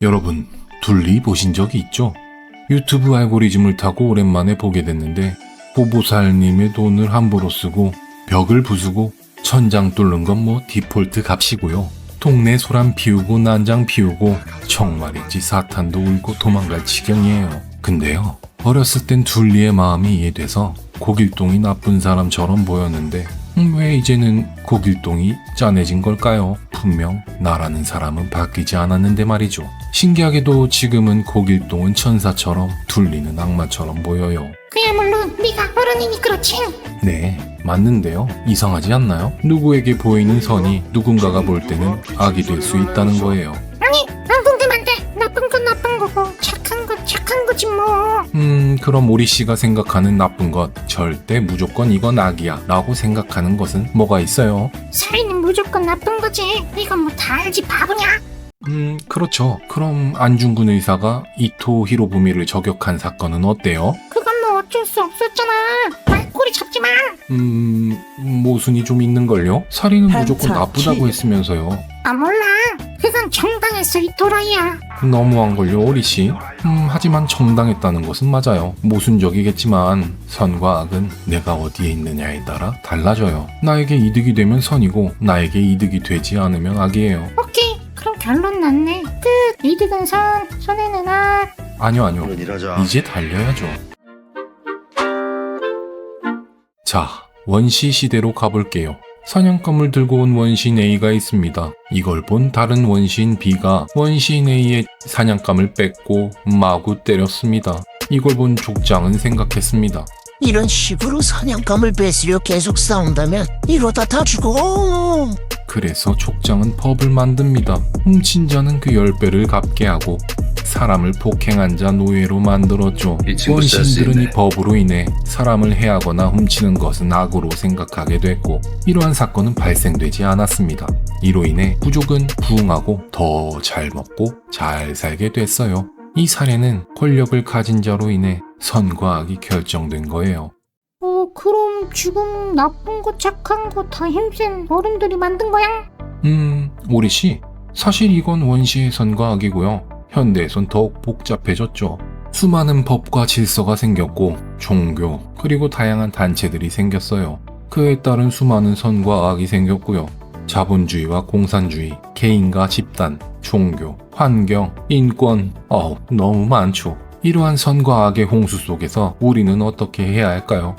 여러분, 둘리 보신 적이 있죠? 유튜브 알고리즘을 타고 오랜만에 보게 됐는데, 보보살님의 돈을 함부로 쓰고, 벽을 부수고, 천장 뚫는 건 뭐 디폴트 값이고요. 동네 소란 피우고 난장 피우고, 정말이지 사탄도 울고 도망갈 지경이에요. 근데요, 어렸을 땐 둘리의 마음이 이해돼서, 고길동이 나쁜 사람처럼 보였는데, 음, 왜 이제는 고길동이 짠해진 걸까요? 분명 나라는 사람은 바뀌지 않았는데 말이죠. 신기하게도 지금은 고길동은 천사처럼 둘리는 악마처럼 보여요. 그야말로 네가 어른이니 그렇지. 네, 맞는데요. 이상하지 않나요? 누구에게 보이는 선이 누군가가 볼 때는 악이 될 수 있다는 거예요. 그럼 오리 씨가 생각하는 나쁜 것, 절대 무조건 이건 악이야 라고 생각하는 것은 뭐가 있어요? 살인은 무조건 나쁜 거지. 이건 뭐 다 알지 바보냐? 음, 그렇죠. 그럼 안중근 의사가 이토 히로부미를 저격한 사건은 어때요? 그건 뭐 어쩔 수 없었잖아. 말꼬리 잡지 마. 음, 모순이 좀 있는걸요? 살인은 무조건 나쁘다고 키. 했으면서요. 아 몰라. 그건 정당했어 이 도라이야. 너무한걸요, 오리씨? 음, 하지만 정당했다는 것은 맞아요. 모순적이겠지만, 선과 악은 내가 어디에 있느냐에 따라 달라져요. 나에게 이득이 되면 선이고, 나에게 이득이 되지 않으면 악이에요. 오케이. 그럼 결론 났네. 끝. 이득은 선, 손해는 악. 아니요, 아니요. 일하자. 이제 달려야죠. 자, 원시 시대로 가볼게요. 사냥감을 들고 온 원신 A가 있습니다. 이걸 본 다른 원신 B가 원신 A의 사냥감을 뺏고 마구 때렸습니다. 이걸 본 족장은 생각했습니다. 이런 식으로 사냥감을 뺏으려 계속 싸운다면 이러다 다 죽어. 그래서 족장은 법을 만듭니다. 훔친 자는 그 10배를 갚게 하고 사람을 폭행한 자 노예로 만들었죠. 원신들은 이. 법으로 인해 사람을 해하거나 훔치는 것은 악으로 생각하게 됐고 이러한 사건은 발생되지 않았습니다. 이로 인해 부족은 부흥하고 더 잘 먹고 잘 살게 됐어요. 이 사례는 권력을 가진 자로 인해 선과 악이 결정된 거예요. 지금 나쁜 거 착한 거 다 힘센 어른들이 만든 거야? 음, 오리 씨, 사실 이건 원시의 선과 악이고요. 현대에선 더욱 복잡해졌죠. 수많은 법과 질서가 생겼고, 종교, 그리고 다양한 단체들이 생겼어요. 그에 따른 수많은 선과 악이 생겼고요. 자본주의와 공산주의, 개인과 집단, 종교, 환경, 인권, 어우, 너무 많죠. 이러한 선과 악의 홍수 속에서 우리는 어떻게 해야 할까요?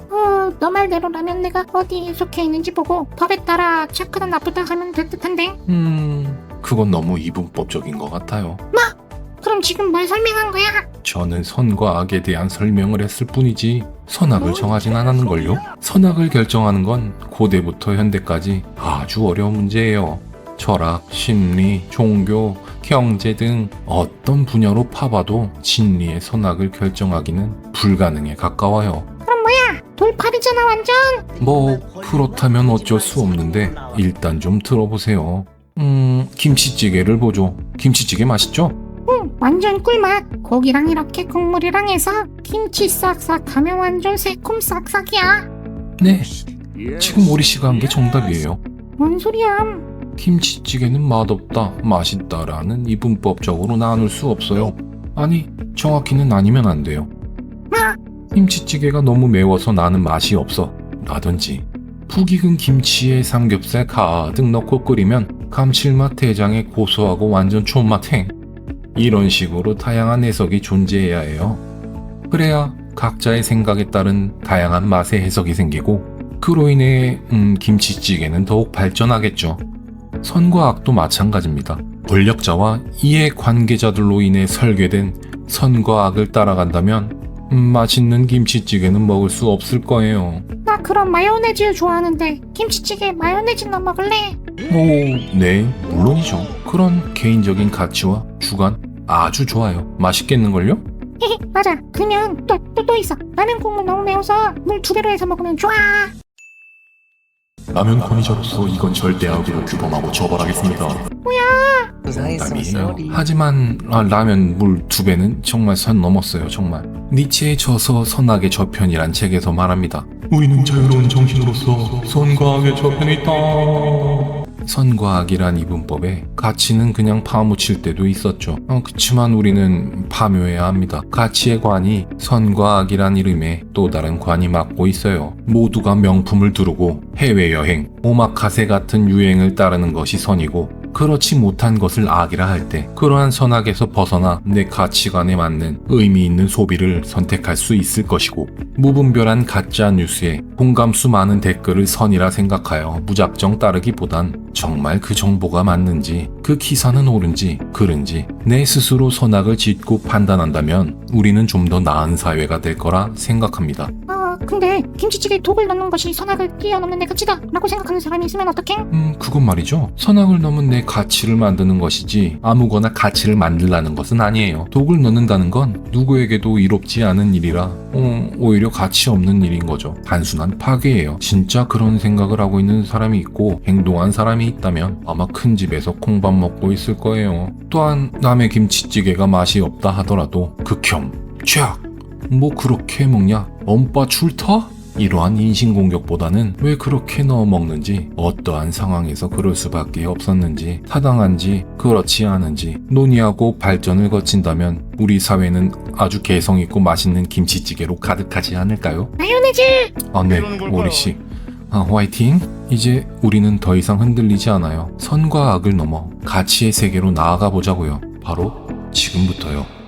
어, 너 말대로라면 내가 어디에 속해 있는지 보고 법에 따라 착하다 나쁘다 하면 될 듯한데? 음, 그건 너무 이분법적인 것 같아요. 그럼 지금 뭘 설명한 거야? 저는 선과 악에 대한 설명을 했을 뿐이지 선악을 정하진 않았는걸요. 선악을 결정하는 건 고대부터 현대까지 아주 어려운 문제예요. 철학, 심리, 종교, 경제 등 어떤 분야로 파봐도 진리의 선악을 결정하기는 불가능에 가까워요. 돌팔이잖아 완전! 뭐 그렇다면 어쩔 수 없는데 일단 좀 들어보세요. 음, 김치찌개를 보죠. 김치찌개 맛있죠? 응, 완전 꿀맛! 고기랑 이렇게 국물이랑 해서 김치 싹싹 하면 완전 새콤 싹싹이야! 네. 지금 오리 씨가 한 게 정답이에요. 뭔 소리야? 김치찌개는 맛없다, 맛있다라는 이분법적으로 나눌 수 없어요. 아니, 정확히는 아니면 안 돼요. 김치찌개가 너무 매워서 나는 맛이 없어. 라든지, 푹 익은 김치에 삼겹살 가득 넣고 끓이면 감칠맛 대장에 고소하고 완전 촌맛행. 이런 식으로 다양한 해석이 존재해야 해요. 그래야 각자의 생각에 따른 다양한 맛의 해석이 생기고, 그로 인해 음, 김치찌개는 더욱 발전하겠죠. 선과 악도 마찬가지입니다. 권력자와 이해 관계자들로 인해 설계된 선과 악을 따라간다면 음, 맛있는 김치찌개는 먹을 수 없을 거예요. 나 그럼 마요네즈 좋아하는데 김치찌개 마요네즈 넣어 먹을래? 오, 네, 물론이죠. 그런 개인적인 가치와 주관 아주 좋아요. 맛있겠는걸요? 헤헤 맞아 그러면 또또 또 있어 라면 국물 너무 매워서 물 두 배로 해서 먹으면 좋아 라면 권위자로서 이건 절대 악으로 규범하고 처벌하겠습니다. 농담이에요. 하지만 아, 라면 물 두 배는 정말 선 넘었어요, 정말. 니체의 저서 선악의 저편이란 책에서 말합니다. 우리는 자유로운 정신으로서 선과 악의 저편에 있다. 선과 악이란 이분법에 가치는 그냥 파묻힐 때도 있었죠. 어, 그치만 우리는 파묘해야 합니다. 가치의 관이 선과 악이란 이름에 또 다른 관이 맡고 있어요. 모두가 명품을 두르고 해외여행, 오마카세 같은 유행을 따르는 것이 선이고 그렇지 못한 것을 악이라 할 때 그러한 선악에서 벗어나 내 가치관에 맞는 의미 있는 소비를 선택할 수 있을 것이고 무분별한 가짜 뉴스에 공감수 많은 댓글을 선이라 생각하여 무작정 따르기보단 정말 그 정보가 맞는지 그 기사는 옳은지 그른지 내 스스로 선악을 짓고 판단한다면 우리는 좀 더 나은 사회가 될 거라 생각합니다. 아 근데 김치찌개에 독을 넣는 것이 선악을 뛰어넘는 내 가치다 라고 생각하는 사람이 있으면 어떡해? 음, 그건 말이죠. 선악을 넘은 내 가치를 만드는 것이지 아무거나 가치를 만들라는 것은 아니에요. 독을 넣는다는 건 누구에게도 이롭지 않은 일이라 어, 오히려 가치 없는 일인 거죠. 단순한 파괴예요. 진짜 그런 생각을 하고 있는 사람이 있고 행동한 사람이 있다면 아마 큰 집에서 콩밥 먹고 있을 거예요. 또한 남의 김치찌개가 맛이 없다 하더라도 극혐, 최악, 뭐 그렇게 먹냐? 엄빠 출타? 이러한 인신공격보다는 왜 그렇게 넣어 먹는지, 어떠한 상황에서 그럴 수밖에 없었는지, 타당한지, 그렇지 않은지 논의하고 발전을 거친다면 우리 사회는 아주 개성있고 맛있는 김치찌개로 가득하지 않을까요? 마요네즈! 아, 네? 오리씨. 아, 화이팅! 이제 우리는 더 이상 흔들리지 않아요. 선과 악을 넘어 가치의 세계로 나아가 보자고요. 바로 지금부터요.